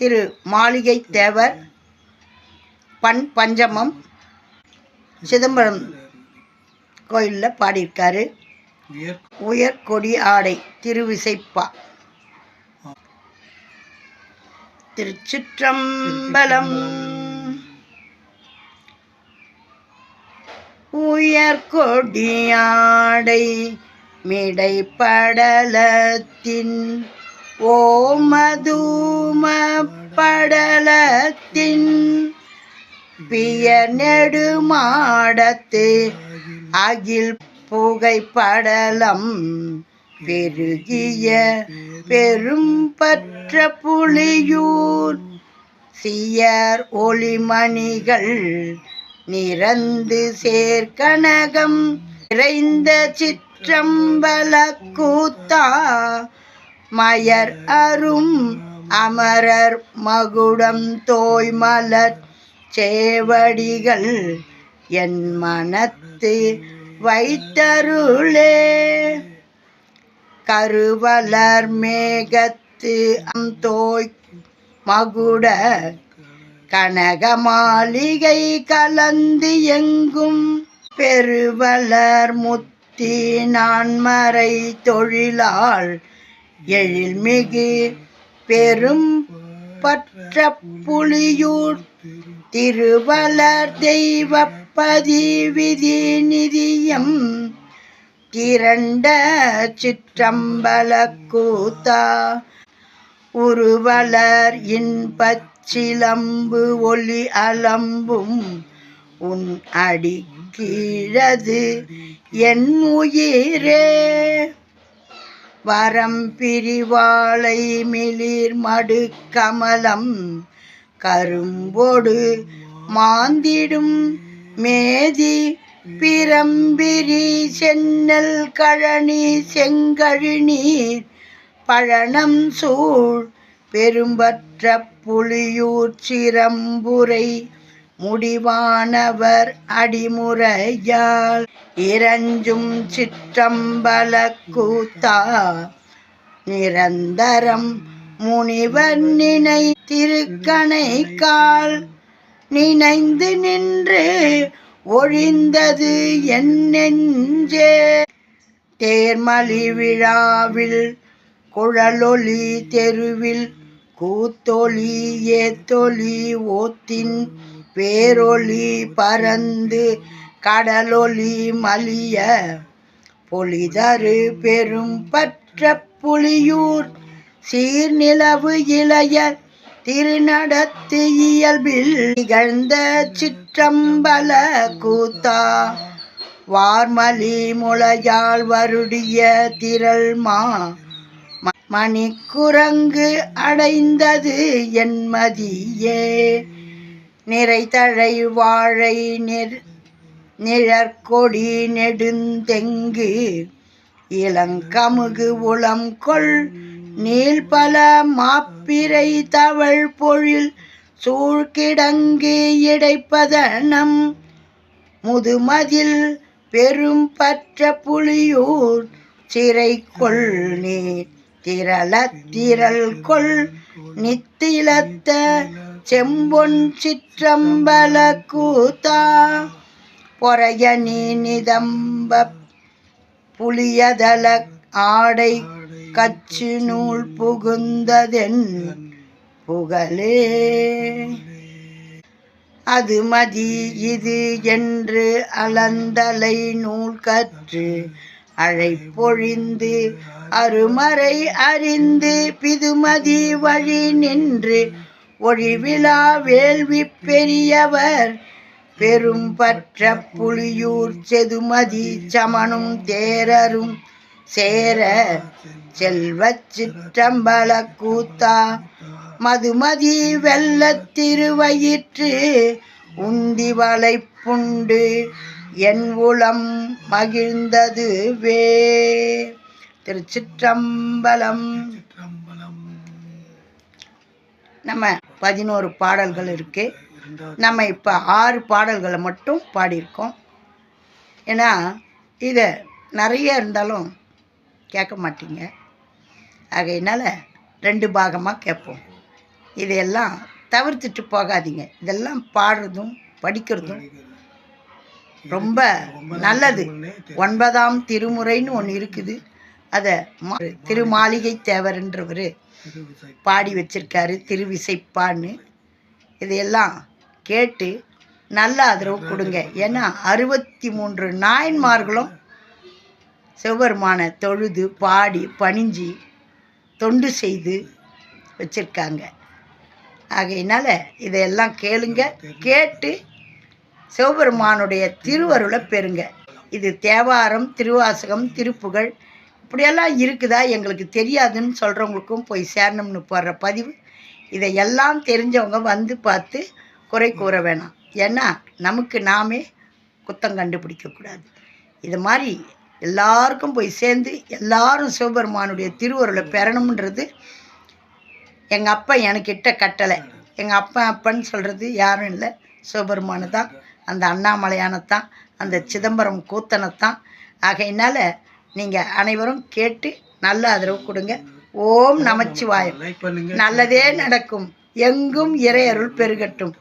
திரு மாளிகை தேவர் பண் பஞ்சமம் சிதம்பரம் கோயிலில் பாடியிருக்காரு. உயர் கொடி ஆடை திருவிசைப்பா. திருச்சிற்றம்பலம் உயர் கொடியாடை மிடை படலத்தின் ஓமதூம படலத்தின் பிய நெடுமாடத்து அகில் புகைப்படலம் பெருகிய பெரும் பற்ற புலியூர் சியர் ஒளிமணிகள் நிறந்து சேர்க்கனகம் நிறைந்த சிற்றம்பல கூத்தா மயர் அரும் அமரர் மகுடம் தோய்மலர் சேவடிகள் என் மனத்து வைத்தருளே. கருவலர் மேகத்து அம் தோய் மகுட கனக மாளிகை கலந்து எங்கும் பெருவலர் முத்தி நான்மறை தொழிலால் எழில்மிகு பெரும் பற்ற புலியூர் திருவலர் தெய்வ பதிவிதி நிதியம் திரண்ட சிற்றம்பல கூத்தா உருவலர் இன்பச்சிலம்பு ஒளி அலம்பும் உன் அடி கீழது என் உயிரே. வரம் பிரிவாளை மிளிர் மடு கமலம் கரும்பொடு மாந்திடும் மேதி பிரம்பிரி சென்னல் கழனி செங்கழிநீர் பழனம் சூழ் பெரும்பற்ற புலியூர் சிரம்புரை முடிவானவர் அடிமுறையால் இறஞ்சும் சிற்றம்பல கூத்தா நிரந்தரம் முனிவர் நினை திருக்கணை கால் நினைந்து நின்று ஒழிந்தது என் நெஞ்சே. தேர்மலி விழாவில் குழலொலி தெருவில் கூத்தொலி ஏத்தொலி ஓத்தின் பேரொளி பறந்து கடலொலி மலிய பொலிதரு பெரும் பற்ற புலியூர். சீர்நிலவு இளைய திருநடத்து இயல்பில் நிகழ்ந்த சிற்றம்பல கூத்தா. வார்மலி முளையால் வருடிய திரள்மா மணிக்குரங்கு அடைந்தது என் மதியே நிறைதழை வாழை நிற் நிழற்கொடி நெடுந்தெங்கு இளங்கமுகு உளம் கொள் நீள்பல மாப்பிரை தவள் பொழில் சூழ்கிடங்கு இடைப்பதனம் முதுமதில் பெரும் பற்ற புலியூர் சிறை கொள் நீர் திரள திரள் கொள் நித்திலத்த செம்பொன் சிற்றம்பல கூத்தா பொறைய நீதம்ப நிதம்ப ஆடை கச்சு நூல் புகுந்ததென் புகழே. அது மதி இது என்று அலந்தலை நூல் கற்று அழைப்பொழிந்து அருமறை அறிந்து பிதுமதி வழி நின்று ஒழிவிழா வேள்வி பெரியவர். பெரும் பற்ற புலியூர் செதுமதி சமனும் தேரரும் சேர செல்வ சிற்றம்பல கூத்தா. மதுமதி வெள்ளத் திருவயிற்று உந்தி வலை புண்டு என் உளம் மகிழ்ந்ததுவே. திருச்சிற்றம்பலம் நம்ம பதினோரு பாடல்கள் இருக்கு. நம்ம இப்போ ஆறு பாடல்களை மட்டும் பாடியிருக்கோம். ஏன்னா இதை நிறைய இருந்தாலும் கேட்க மாட்டீங்க. ஆகையினால ரெண்டு பாகமாக கேட்போம். இதையெல்லாம் தவிர்த்துட்டு போகாதீங்க. இதெல்லாம் பாடுறதும் படிக்கிறதும் ரொம்ப நல்லது. ஒன்பதாம் திருமுறைன்னு ஒன்று இருக்குது. அதை மா திருமாளிகை தேவர்ன்றவர் பாடி வச்சிருக்காரு திருவிசைப்பான்னு. இதையெல்லாம் கேட்டு நல்ல ஆதரவு கொடுங்க. ஏன்னா அறுபத்தி மூன்று நாயன்மார்களும் சிவபெருமானை தொழுது பாடி பணிஞ்சு தொண்டு செய்து வச்சிருக்காங்க. ஆகையினால இதையெல்லாம் கேளுங்க. கேட்டு சிவபெருமானுடைய திருவருளை பெறுங்க. இது தேவாரம் திருவாசகம் திருப்புகழ் இப்படியெல்லாம் இருக்குதா எங்களுக்கு தெரியாதுன்னு சொல்கிறவங்களுக்கும் போய் சேரணும்னு போடுற பதிவு. இதை எல்லாம் தெரிஞ்சவங்க வந்து பார்த்து குறை கூற வேணாம். ஏன்னா நமக்கு நாமே குத்தம் கண்டுபிடிக்கக்கூடாது இது மாதிரி எல்லாருக்கும் போய் சேர்ந்து எல்லாரும் சிவபெருமானுடைய திருவருளை பெறணும்ன்றது எங்கள் அப்பா எனக்கிட்ட கட்டளை. எங்கள் அப்பா அப்பன்னு சொல்கிறது யாரும் இல்லை. சிவபெருமானு தான். அந்த அண்ணாமலையானத்தான். அந்த சிதம்பரம் கூத்தனைத்தான். ஆகையினால் நீங்கள் அனைவரும் கேட்டு நல்ல ஆதரவு கொடுங்க. ஓம் நமச்சிவாயம். நல்லதே நடக்கும். எங்கும் இறையருள் பெருகட்டும்.